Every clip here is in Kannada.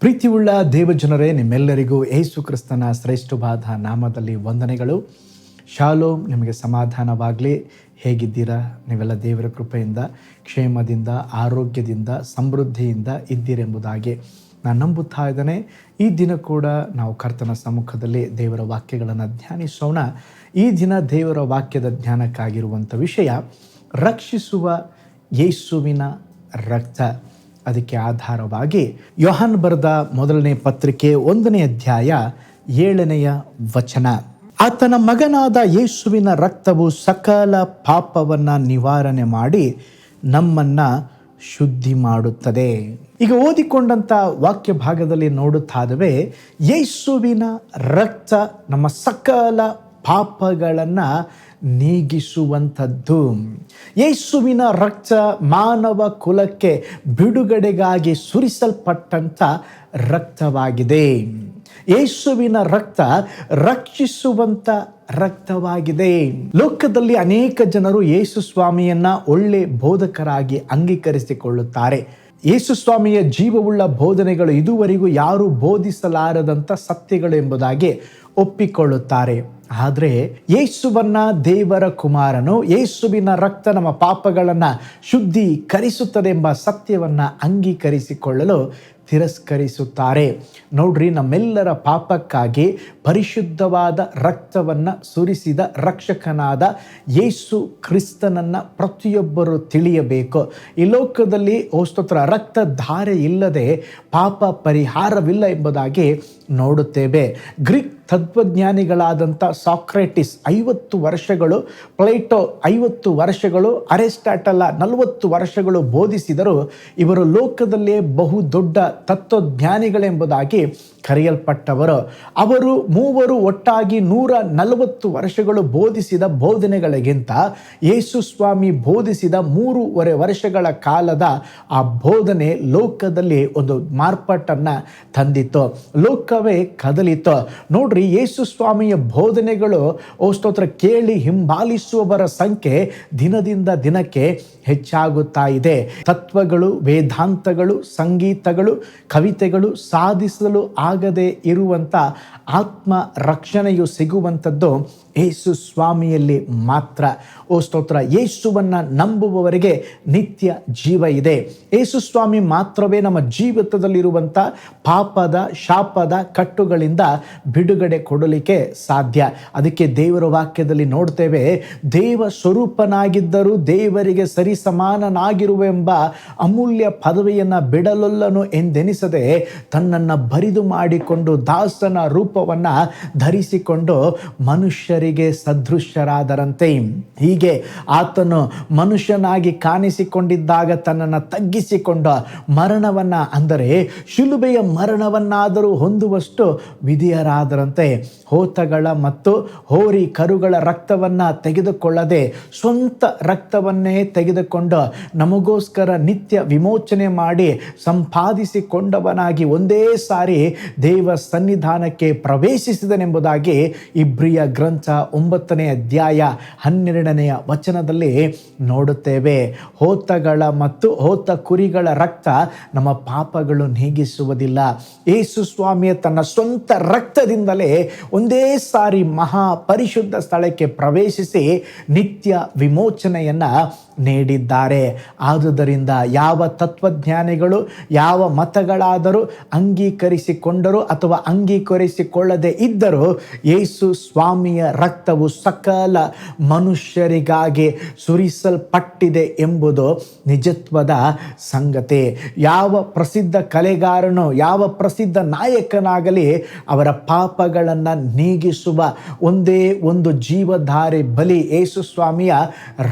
ಪ್ರೀತಿಯುಳ್ಳ ದೇವಜನರೇ, ನಿಮ್ಮೆಲ್ಲರಿಗೂ ಏಸು ಕ್ರಿಸ್ತನ ಶ್ರೇಷ್ಠವಾದ ನಾಮದಲ್ಲಿ ವಂದನೆಗಳು. ಶಾಲೋಮ್, ನಿಮಗೆ ಸಮಾಧಾನವಾಗಲಿ. ಹೇಗಿದ್ದೀರಾ? ನೀವೆಲ್ಲ ದೇವರ ಕೃಪೆಯಿಂದ, ಕ್ಷೇಮದಿಂದ, ಆರೋಗ್ಯದಿಂದ, ಸಮೃದ್ಧಿಯಿಂದ ಇದ್ದೀರೆಂಬುದಾಗಿ ನಾನು ನಂಬುತ್ತಾ ಇದ್ದೇನೆ. ಈ ದಿನ ಕೂಡ ನಾವು ಕರ್ತನ ಸಮ್ಮುಖದಲ್ಲಿ ದೇವರ ವಾಕ್ಯಗಳನ್ನು ಧ್ಯಾನಿಸೋಣ. ಈ ದಿನ ದೇವರ ವಾಕ್ಯದ ಧ್ಯಾನಕ್ಕಾಗಿರುವಂಥ ವಿಷಯ, ರಕ್ಷಿಸುವ ಯೇಸುವಿನ ರಕ್ತ. ಅದಕ್ಕೆ ಆಧಾರವಾಗಿ ಯೋಹಾನ್ ಬರೆದ ಮೊದಲನೇ ಪತ್ರಿಕೆ ಒಂದನೇ ಅಧ್ಯಾಯ ಏಳನೆಯ ವಚನ. ಆತನ ಮಗನಾದ ಯೇಸುವಿನ ರಕ್ತವು ಸಕಲ ಪಾಪವನ್ನು ನಿವಾರಣೆ ಮಾಡಿ ನಮ್ಮನ್ನ ಶುದ್ಧಿ ಮಾಡುತ್ತದೆ. ಈಗ ಓದಿಕೊಂಡಂಥ ವಾಕ್ಯ ಭಾಗದಲ್ಲಿ ನೋಡುತ್ತಾದವೆ, ಯೇಸುವಿನ ರಕ್ತ ನಮ್ಮ ಸಕಲ ಪಾಪಗಳನ್ನು ನೀಗಿಸುವಂಥದ್ದು. ಯೇಸುವಿನ ರಕ್ತ ಮಾನವ ಕುಲಕ್ಕೆ ಬಿಡುಗಡೆಗಾಗಿ ಸುರಿಸಲ್ಪಟ್ಟಂಥ ರಕ್ತವಾಗಿದೆ. ಯೇಸುವಿನ ರಕ್ತ ರಕ್ಷಿಸುವಂಥ ರಕ್ತವಾಗಿದೆ. ಲೋಕದಲ್ಲಿ ಅನೇಕ ಜನರು ಯೇಸು ಸ್ವಾಮಿಯನ್ನ ಒಳ್ಳೆ ಬೋಧಕರಾಗಿ ಅಂಗೀಕರಿಸಿಕೊಳ್ಳುತ್ತಾರೆ. ಯೇಸು ಸ್ವಾಮಿಯ ಜೀವವುಳ್ಳ ಬೋಧನೆಗಳು ಇದುವರೆಗೂ ಯಾರು ಬೋಧಿಸಲಾರದಂಥ ಸತ್ಯಗಳು ಎಂಬುದಾಗಿ ಒಪ್ಪಿಕೊಳ್ಳುತ್ತಾರೆ. ಆದರೆ ಯೇಸುವನ್ನ ದೇವರ ಕುಮಾರನು, ಯೇಸುವಿನ ರಕ್ತ ನಮ್ಮ ಪಾಪಗಳನ್ನು ಶುದ್ಧೀಕರಿಸುತ್ತದೆ ಎಂಬ ಸತ್ಯವನ್ನು ಅಂಗೀಕರಿಸಿಕೊಳ್ಳಲು ತಿರಸ್ಕರಿಸುತ್ತಾರೆ. ನೋಡ್ರಿ, ನಮ್ಮೆಲ್ಲರ ಪಾಪಕ್ಕಾಗಿ ಪರಿಶುದ್ಧವಾದ ರಕ್ತವನ್ನು ಸುರಿಸಿದ ರಕ್ಷಕನಾದ ಯೇಸು ಕ್ರಿಸ್ತನನ್ನು ಪ್ರತಿಯೊಬ್ಬರು ತಿಳಿಯಬೇಕು. ಈ ಲೋಕದಲ್ಲಿ ಓಸ್ತೋತ್ರ ರಕ್ತ ಧಾರೆ ಇಲ್ಲದೆ ಪಾಪ ಪರಿಹಾರವಿಲ್ಲ ಎಂಬುದಾಗಿ ನೋಡುತ್ತೇವೆ. ಗ್ರೀಕ್ ತತ್ವಜ್ಞಾನಿಗಳಾದಂಥ ಸಾಕ್ರೆಟಿಸ್ ಐವತ್ತು ವರ್ಷಗಳು, ಪ್ಲೇಟೋ ಐವತ್ತು ವರ್ಷಗಳು, ಅರೆಸ್ಟಾಟಲ ನಲವತ್ತು ವರ್ಷಗಳು ಬೋಧಿಸಿದರು ಇವರು ಲೋಕದಲ್ಲೇ ಬಹು ದೊಡ್ಡ ತತ್ವಜ್ಞಾನಿಗಳೆಂಬುದಾಗಿ ಕರೆಯಲ್ಪಟ್ಟವರು. ಅವರು ಮೂವರು ಒಟ್ಟಾಗಿ ನೂರ ನಲವತ್ತು ವರ್ಷಗಳು ಬೋಧಿಸಿದ ಬೋಧನೆಗಳಿಗಿಂತ ಯೇಸು ಸ್ವಾಮಿ ಬೋಧಿಸಿದ ಮೂರುವರೆ ವರ್ಷಗಳ ಕಾಲದ ಆ ಬೋಧನೆ ಲೋಕದಲ್ಲಿ ಒಂದು ಮಾರ್ಪಾಟನ್ನು ತಂದಿತ್ತು. ಲೋಕವೇ ಕದಲಿತು ನೋಡ್ರಿ ಯೇಸು ಸ್ವಾಮಿಯ ಬೋಧನೆಗಳು, ಓ ಸ್ತೋತ್ರ ಕೇಳಿ ಹಿಂಬಾಲಿಸುವವರ ಸಂಖ್ಯೆ ದಿನದಿಂದ ದಿನಕ್ಕೆ ಹೆಚ್ಚಾಗುತ್ತಾ ಇದೆ. ತತ್ವಗಳು, ವೇದಾಂತಗಳು, ಸಂಗೀತಗಳು, ಕವಿತೆಗಳು ಸಾಧಿಸಲು ಆಗದೆ ಇರುವಂಥ ಆತ್ಮ ರಕ್ಷಣೆಯು ಸಿಗುವಂಥದ್ದು ಯೇಸು ಸ್ವಾಮಿಯಲ್ಲಿ ಮಾತ್ರ. ಓ ಸ್ತೋತ್ರ, ಯೇಸುವನ್ನು ನಂಬುವವರಿಗೆ ನಿತ್ಯ ಜೀವ ಇದೆ. ಯೇಸು ಸ್ವಾಮಿ ಮಾತ್ರವೇ ನಮ್ಮ ಜೀವಿತದಲ್ಲಿರುವಂಥ ಪಾಪದ, ಶಾಪದ ಕಟ್ಟುಗಳಿಂದ ಬಿಡುಗಡೆ ಕೊಡಲಿಕ್ಕೆ ಸಾಧ್ಯ. ಅದಕ್ಕೆ ದೇವರ ವಾಕ್ಯದಲ್ಲಿ ನೋಡ್ತೇವೆ, ದೇವ ಸ್ವರೂಪನಾಗಿದ್ದರೂ ದೇವರಿಗೆ ಸರಿ ಸಮಾನನಾಗಿರುವೆಂಬ ಅಮೂಲ್ಯ ಪದವಿಯನ್ನು ಬಿಡಲೊಲ್ಲನು ಎಂದೆನಿಸದೆ ತನ್ನನ್ನು ಬರಿದು ಮಾಡಿಕೊಂಡು ದಾಸನ ರೂಪವನ್ನು ಧರಿಸಿಕೊಂಡು ಮನುಷ್ಯರಿಗೆ ಸದೃಶ್ಯರಾದರಂತೆ. ಹೀಗೆ ಆತನು ಮನುಷ್ಯನಾಗಿ ಕಾಣಿಸಿಕೊಂಡಿದ್ದಾಗ ತನ್ನನ್ನು ತಗ್ಗಿಸಿಕೊಂಡ ಮರಣವನ್ನು ಅಂದರೆ ಶಿಲುಬೆಯ ಮರಣವನ್ನಾದರೂ ಹೊಂದುವಷ್ಟು ವಿಧಿಯರಾದರಂತೆ ಹೋತಗಳ ಮತ್ತು ಹೋರಿ ಕರುಗಳ ರಕ್ತವನ್ನು ತೆಗೆದುಕೊಳ್ಳದೆ ಸ್ವಂತ ರಕ್ತವನ್ನೇ ತೆಗೆದುಕೊಂಡು ನಮಗೋಸ್ಕರ ನಿತ್ಯ ವಿಮೋಚನೆ ಮಾಡಿ ಸಂಪಾದಿಸಿಕೊಂಡವನಾಗಿ ಒಂದೇ ಸಾರಿ ದೇವ ಸನ್ನಿಧಾನಕ್ಕೆ ಪ್ರವೇಶಿಸಿದನೆಂಬುದಾಗಿ ಇಬ್ರಿಯ ಗ್ರಂಥ ಒಂಬತ್ತನೇ ಅಧ್ಯಾಯ ಹನ್ನೆರಡನೆಯ ವಚನದಲ್ಲಿ ನೋಡುತ್ತೇವೆ. ಹೋತಗಳ ಮತ್ತು ಹೋತ ಕುರಿಗಳ ರಕ್ತ ನಮ್ಮ ಪಾಪಗಳು ನೀಗಿಸುವುದಿಲ್ಲ. ಯೇಸು ಸ್ವಾಮಿಯ ತನ್ನ ಸ್ವಂತ ರಕ್ತದಿಂದಲೇ ಒಂದೇ ಸಾರಿ ಮಹಾ ಪರಿಶುದ್ಧ ಸ್ಥಳಕ್ಕೆ ಪ್ರವೇಶಿಸಿ ನಿತ್ಯ ವಿಮೋಚನೆಯನ್ನು ನೀಡಿದ್ದಾರೆ. ಆದುದರಿಂದ ಯಾವ ತತ್ವಜ್ಞಾನಿಗಳು, ಯಾವ ಮತಗಳಾದರೂ ಅಂಗೀಕರಿಸಿಕೊಂಡರು ಅಥವಾ ಅಂಗೀಕರಿಸಿಕೊಳ್ಳದೆ ಇದ್ದರೂ ಯೇಸು ಸ್ವಾಮಿಯ ರಕ್ತವು ಸಕಲ ಮನುಷ್ಯರಿಗಾಗಿ ಸುರಿಸಲ್ಪಟ್ಟಿದೆ ಎಂಬುದು ನಿಜತ್ವದ ಸಂಗತಿ. ಯಾವ ಪ್ರಸಿದ್ಧ ಕಲೆಗಾರನು, ಯಾವ ಪ್ರಸಿದ್ಧ ನಾಯಕನಾಗಲಿ ಅವರ ಪಾಪಗಳನ್ನು ನೀಗಿಸುವ ಒಂದೇ ಒಂದು ಜೀವಧಾರಿ ಬಲಿ ಯೇಸು ಸ್ವಾಮಿಯ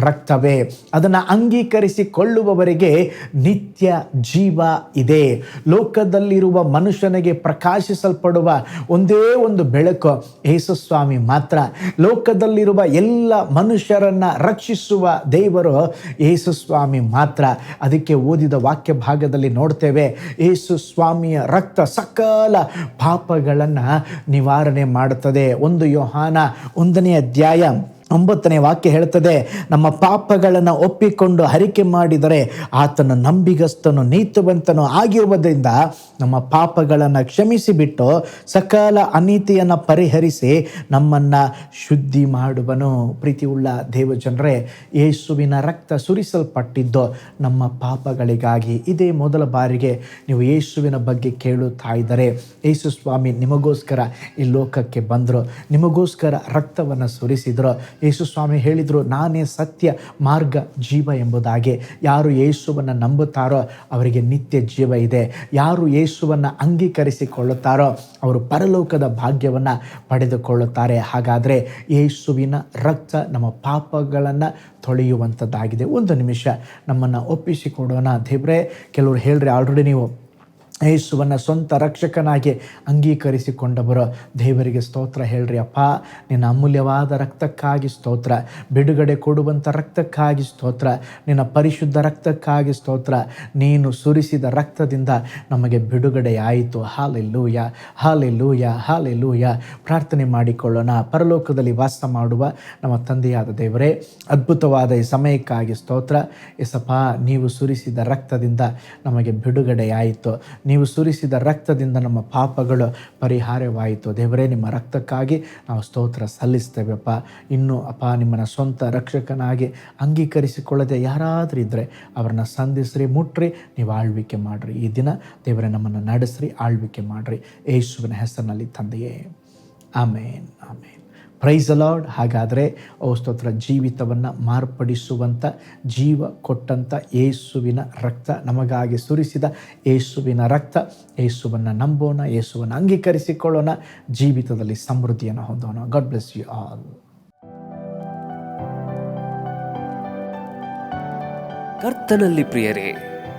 ರಕ್ತವೇ. ಅದನ್ನು ಅಂಗೀಕರಿಸಿಕೊಳ್ಳುವವರಿಗೆ ನಿತ್ಯ ಜೀವ ಇದೆ. ಲೋಕದಲ್ಲಿರುವ ಮನುಷ್ಯನಿಗೆ ಪ್ರಕಾಶಿಸಲ್ಪಡುವ ಒಂದೇ ಒಂದು ಬೆಳಕು ಯೇಸುಸ್ವಾಮಿ ಮಾತ್ರ. ಲೋಕದಲ್ಲಿರುವ ಎಲ್ಲ ಮನುಷ್ಯರನ್ನು ರಕ್ಷಿಸುವ ದೇವರು ಯೇಸುಸ್ವಾಮಿ ಮಾತ್ರ. ಅದಕ್ಕೆ ಓದಿದ ವಾಕ್ಯ ಭಾಗದಲ್ಲಿ ನೋಡ್ತೇವೆ ಯೇಸು ಸ್ವಾಮಿಯ ರಕ್ತ ಸಕಲ ಪಾಪಗಳನ್ನು ನಿವಾರಣೆ ಮಾಡುತ್ತದೆ. ಒಂದು ಯೋಹಾನ ಒಂದನೇ ಅಧ್ಯಾಯ ಒಂಬತ್ತನೇ ವಾಕ್ಯ ಹೇಳ್ತದೆ ನಮ್ಮ ಪಾಪಗಳನ್ನು ಒಪ್ಪಿಕೊಂಡು ಹರಿಕೆ ಮಾಡಿದರೆ ಆತನ ನಂಬಿಗಸ್ತನು ನೀತುವಂತನು ಆಗಿರುವುದರಿಂದ ನಮ್ಮ ಪಾಪಗಳನ್ನು ಕ್ಷಮಿಸಿಬಿಟ್ಟು ಸಕಲ ಅನೀತಿಯನ್ನು ಪರಿಹರಿಸಿ ನಮ್ಮನ್ನು ಶುದ್ಧಿ ಮಾಡುವನು. ಪ್ರೀತಿಯುಳ್ಳ ದೇವಜನರೇ, ಯೇಸುವಿನ ರಕ್ತ ಸುರಿಸಲ್ಪಟ್ಟಿದ್ದು ನಮ್ಮ ಪಾಪಗಳಿಗಾಗಿ. ಇದೇ ಮೊದಲ ಬಾರಿಗೆ ನೀವು ಯೇಸುವಿನ ಬಗ್ಗೆ ಕೇಳುತ್ತಾ ಇದ್ದರೆ, ಯೇಸು ಸ್ವಾಮಿ ನಿಮಗೋಸ್ಕರ ಈ ಲೋಕಕ್ಕೆ ಬಂದರು, ನಿಮಗೋಸ್ಕರ ರಕ್ತವನ್ನು ಸುರಿಸಿದರು ಯೇಸು ಸ್ವಾಮಿ ಹೇಳಿದರು, ನಾನೇ ಸತ್ಯ ಮಾರ್ಗ, ಜೀವ ಎಂಬುದಾಗಿ. ಯಾರು ಯೇಸುವನ್ನು ನಂಬುತ್ತಾರೋ ಅವರಿಗೆ ನಿತ್ಯ ಜೀವ ಇದೆ. ಯಾರು ಯೇಸುವನ್ನು ಅಂಗೀಕರಿಸಿಕೊಳ್ಳುತ್ತಾರೋ ಅವರು ಪರಲೋಕದ ಭಾಗ್ಯವನ್ನು ಪಡೆದುಕೊಳ್ಳುತ್ತಾರೆ. ಹಾಗಾದರೆ ಯೇಸುವಿನ ರಕ್ತ ನಮ್ಮ ಪಾಪಗಳನ್ನು ತೊಳೆಯುವಂಥದ್ದಾಗಿದೆ ಒಂದು ನಿಮಿಷ ನಮ್ಮನ್ನು ಒಪ್ಪಿಸಿಕೊಡೋಣ ದೇವ್ರೆ. ಕೆಲವರು ಹೇಳ್ರಿ, ಆಲ್ರೆಡಿ ನೀವು ಯೇಸುವನ್ನು ಸ್ವಂತ ರಕ್ಷಕನಾಗಿ ಅಂಗೀಕರಿಸಿಕೊಂಡವರು. ದೇವರಿಗೆ ಸ್ತೋತ್ರ ಹೇಳ್ರಿ ಅಪ್ಪ. ನಿನ್ನ ಅಮೂಲ್ಯವಾದ ರಕ್ತಕ್ಕಾಗಿ ಸ್ತೋತ್ರ. ಬಿಡುಗಡೆ ಕೊಡುವಂಥ ರಕ್ತಕ್ಕಾಗಿ ಸ್ತೋತ್ರ. ನಿನ್ನ ಪರಿಶುದ್ಧ ರಕ್ತಕ್ಕಾಗಿ ಸ್ತೋತ್ರ. ನೀನು ಸುರಿಸಿದ ರಕ್ತದಿಂದ ನಮಗೆ ಬಿಡುಗಡೆಯಾಯಿತು. Hallelujah hallelujah hallelujah. ಪ್ರಾರ್ಥನೆ ಮಾಡಿಕೊಳ್ಳೋಣ. ಪರಲೋಕದಲ್ಲಿ ವಾಸ ಮಾಡುವ ನಮ್ಮ ತಂದೆಯಾದ ದೇವರೇ, ಅದ್ಭುತವಾದ ಈ ಸಮಯಕ್ಕಾಗಿ ಸ್ತೋತ್ರ. ಎಸಪ್ಪ ನೀವು ಸುರಿಸಿದ ರಕ್ತದಿಂದ ನಮಗೆ ಬಿಡುಗಡೆಯಾಯಿತು. ನೀವು ಸುರಿಸಿದ ರಕ್ತದಿಂದ ನಮ್ಮ ಪಾಪಗಳು ಪರಿಹಾರವಾಯಿತು. ದೇವರೇ, ನಿಮ್ಮ ರಕ್ತಕ್ಕಾಗಿ ನಾವು ಸ್ತೋತ್ರ ಸಲ್ಲಿಸ್ತೇವೆಪ್ಪ. ಇನ್ನು ಅಪ್ಪ, ನಿಮ್ಮನ್ನು ಸ್ವಂತ ರಕ್ಷಕನಾಗಿ ಅಂಗೀಕರಿಸಿಕೊಳ್ಳದೆ ಯಾರಾದರೂ ಇದ್ದರೆ ಅವರನ್ನು ಸಂಧಿಸ್ರಿ, ಮುಟ್ರಿ, ನೀವು ಆಳ್ವಿಕೆ ಮಾಡಿರಿ. ಈ ದಿನ ದೇವರೇ, ನಮ್ಮನ್ನು ನಡೆಸ್ರಿ, ಆಳ್ವಿಕೆ ಮಾಡಿರಿ. ಯೇಸುವಿನ ಹೆಸರಿನಲ್ಲಿ ತಂದೆಯೇ. ಆಮೇನ್ ಆಮೇನ್. ಪ್ರೈಸ್ ಅಲಾರ್ಡ್ ಹಾಗಾದರೆ ಸ್ತೋತ್ರ ಜೀವಿತವನ್ನು ಮಾರ್ಪಡಿಸುವಂಥ ಜೀವ ಕೊಟ್ಟಂಥ ಯೇಸುವಿನ ರಕ್ತ ನಮಗಾಗಿ ಸುರಿಸಿದ ಯೇಸುವಿನ ರಕ್ತ. ಏಸುವನ್ನು ನಂಬೋಣ ಏಸುವನ್ನು ಅಂಗೀಕರಿಸಿಕೊಳ್ಳೋಣ, ಜೀವಿತದಲ್ಲಿ ಸಮೃದ್ಧಿಯನ್ನು ಹೊಂದೋಣ. ಗಾಡ್ ಬ್ಲೆಸ್ ಯು ಆಲ್ ಕರ್ತನಲ್ಲಿ ಪ್ರಿಯರೇ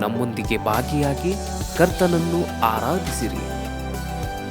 ನಮ್ಮೊಂದಿಗೆ ಭಾಗಿಯಾಗಿ ಕರ್ತನನ್ನು ಆರಾಧಿಸಿರಿ.